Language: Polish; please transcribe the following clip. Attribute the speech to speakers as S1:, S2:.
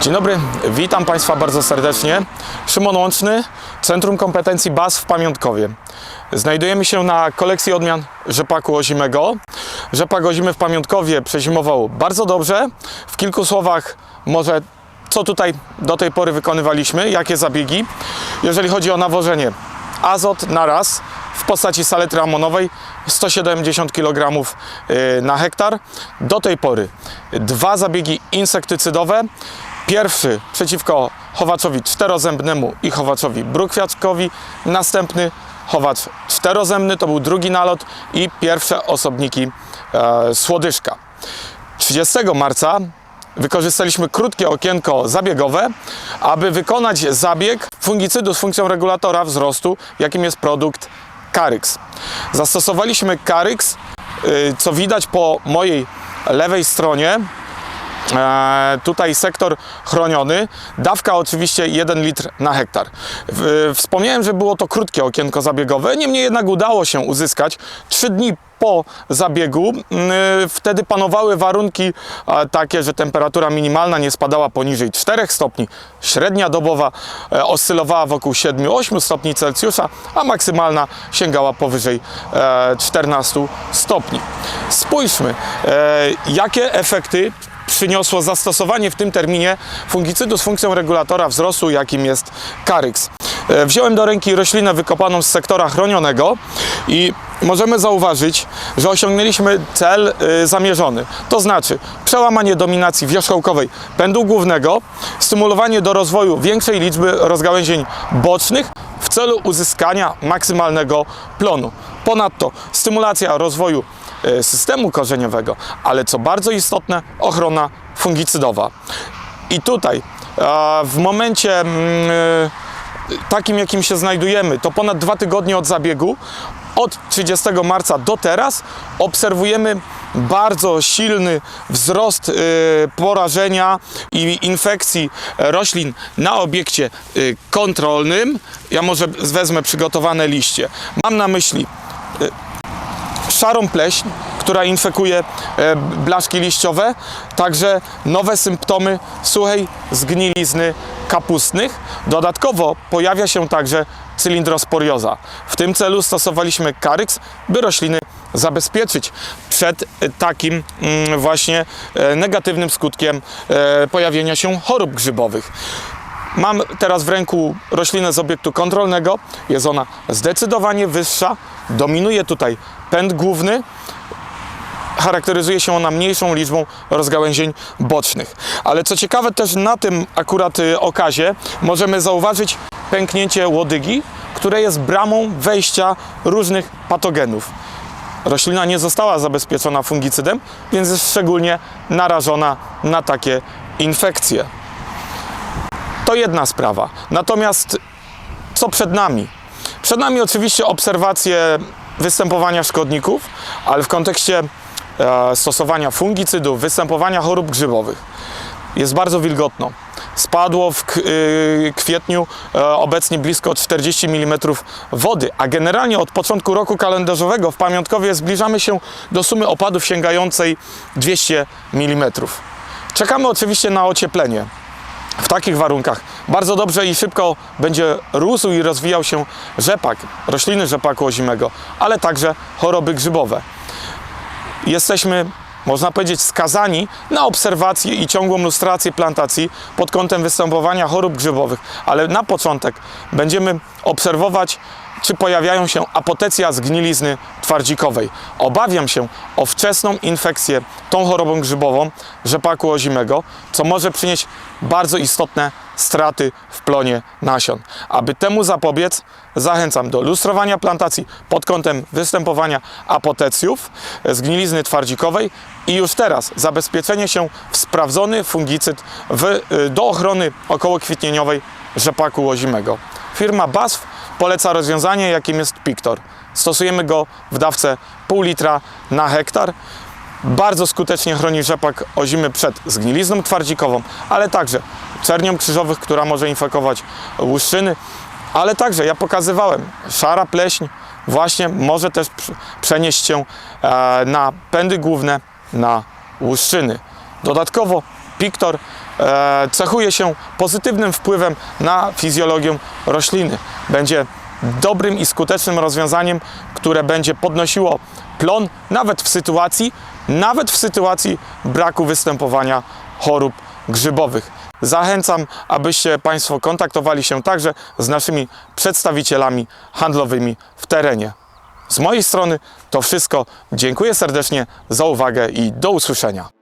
S1: Dzień dobry, witam Państwa bardzo serdecznie. Szymon Łączny, Centrum Kompetencji BAS w Pamiątkowie. Znajdujemy się na kolekcji odmian rzepaku ozimego. Rzepak ozimy w Pamiątkowie przezimował bardzo dobrze. W kilku słowach może co tutaj do tej pory wykonywaliśmy, jakie zabiegi. Jeżeli chodzi o nawożenie, azot na raz w postaci saletry amonowej 170 kg y, na hektar. Do tej pory dwa zabiegi insektycydowe. Pierwszy przeciwko chowaczowi czterozębnemu i chowaczowi brukwiaczkowi. Następny chowacz czterozębny, to był drugi nalot i pierwsze osobniki e, słodyżka. 30 marca wykorzystaliśmy krótkie okienko zabiegowe, aby wykonać zabieg fungicydu z funkcją regulatora wzrostu, jakim jest produkt Caryx. Zastosowaliśmy Caryx, y, co widać po mojej lewej stronie. E, tutaj sektor chroniony, dawka oczywiście 1 litr na hektar. Wspomniałem, że było to krótkie okienko zabiegowe, niemniej jednak udało się uzyskać 3 dni po zabiegu. mm, Wtedy panowały warunki e, takie, że temperatura minimalna nie spadała poniżej 4 stopni, średnia dobowa e, oscylowała wokół 7-8 stopni Celsjusza, a maksymalna sięgała powyżej e, 14 stopni. Spójrzmy, e, jakie efekty przyniosło zastosowanie w tym terminie fungicydu z funkcją regulatora wzrostu, jakim jest Caryx. E, Wziąłem do ręki roślinę wykopaną z sektora chronionego i możemy zauważyć, że osiągnęliśmy cel y, zamierzony. To znaczy przełamanie dominacji wierzchołkowej pędu głównego, stymulowanie do rozwoju większej liczby rozgałęzień bocznych w celu uzyskania maksymalnego plonu. Ponadto stymulacja rozwoju e, systemu korzeniowego, ale co bardzo istotne, ochrona fungicydowa. I tutaj e, w momencie mm, e, takim, jakim się znajdujemy, to ponad dwa tygodnie od zabiegu, od 30 marca do teraz obserwujemy bardzo silny wzrost e, porażenia i infekcji roślin na obiekcie e, kontrolnym. Ja może wezmę przygotowane liście. Mam na myśli szarą pleśń, która infekuje e, blaszki liściowe, także nowe symptomy suchej zgnilizny kapustnych. Dodatkowo pojawia się także cylindrosporioza. W tym celu stosowaliśmy Caryx, by rośliny zabezpieczyć przed e, takim mm, właśnie e, negatywnym skutkiem pojawienia się chorób grzybowych. Mam teraz w ręku roślinę z obiektu kontrolnego. Jest ona zdecydowanie wyższa. Dominuje tutaj pęd główny. Charakteryzuje się ona mniejszą liczbą rozgałęzień bocznych. Ale co ciekawe, też na tym akurat y, okazie możemy zauważyć pęknięcie łodygi, które jest bramą wejścia różnych patogenów. Roślina nie została zabezpieczona fungicydem, więc jest szczególnie narażona na takie infekcje. To jedna sprawa. Natomiast co przed nami? Przed nami oczywiście obserwacje występowania szkodników, ale w kontekście e, stosowania fungicydów, występowania chorób grzybowych jest bardzo wilgotno. Spadło w y, kwietniu e, obecnie blisko 40 mm wody, a generalnie od początku roku kalendarzowego w pamiątkowie zbliżamy się do sumy opadów sięgającej 200 mm. Czekamy oczywiście na ocieplenie w takich warunkach bardzo dobrze i szybko będzie rósł i rozwijał się rzepak, rośliny rzepaku ozimego, ale także choroby grzybowe. Jesteśmy, można powiedzieć, skazani na obserwację i ciągłą lustrację plantacji pod kątem występowania chorób grzybowych, ale na początek będziemy obserwować, czy pojawiają się apotecja zgnilizny twardzikowej. Obawiam się o wczesną infekcję tą chorobą grzybową rzepaku ozimego, co może przynieść bardzo istotne straty w plonie nasion. Aby temu zapobiec, zachęcam do lustrowania plantacji pod kątem występowania apotecjów, zgnilizny twardzikowej i już teraz zabezpieczenie się w sprawdzony fungicyd w, do ochrony okołokwitnieniowej rzepaku ozimego. Firma BASF poleca rozwiązanie, jakim jest Pictor. Stosujemy go w dawce pół litra na hektar. Bardzo skutecznie chroni rzepak ozimy przed zgnilizną twardzikową, ale także czernią krzyżowych, która może infekować łuszczyny, ale także, ja pokazywałem, szara pleśń właśnie może też pr- przenieść się e, na pędy główne, na łuszczyny. Dodatkowo Pictor e, cechuje się pozytywnym wpływem na fizjologię rośliny. Będzie dobrym i skutecznym rozwiązaniem, które będzie podnosiło plon nawet w sytuacji, nawet w sytuacji braku występowania chorób grzybowych. Zachęcam, abyście Państwo kontaktowali się także z naszymi przedstawicielami handlowymi w terenie. Z mojej strony to wszystko. Dziękuję serdecznie za uwagę i do usłyszenia.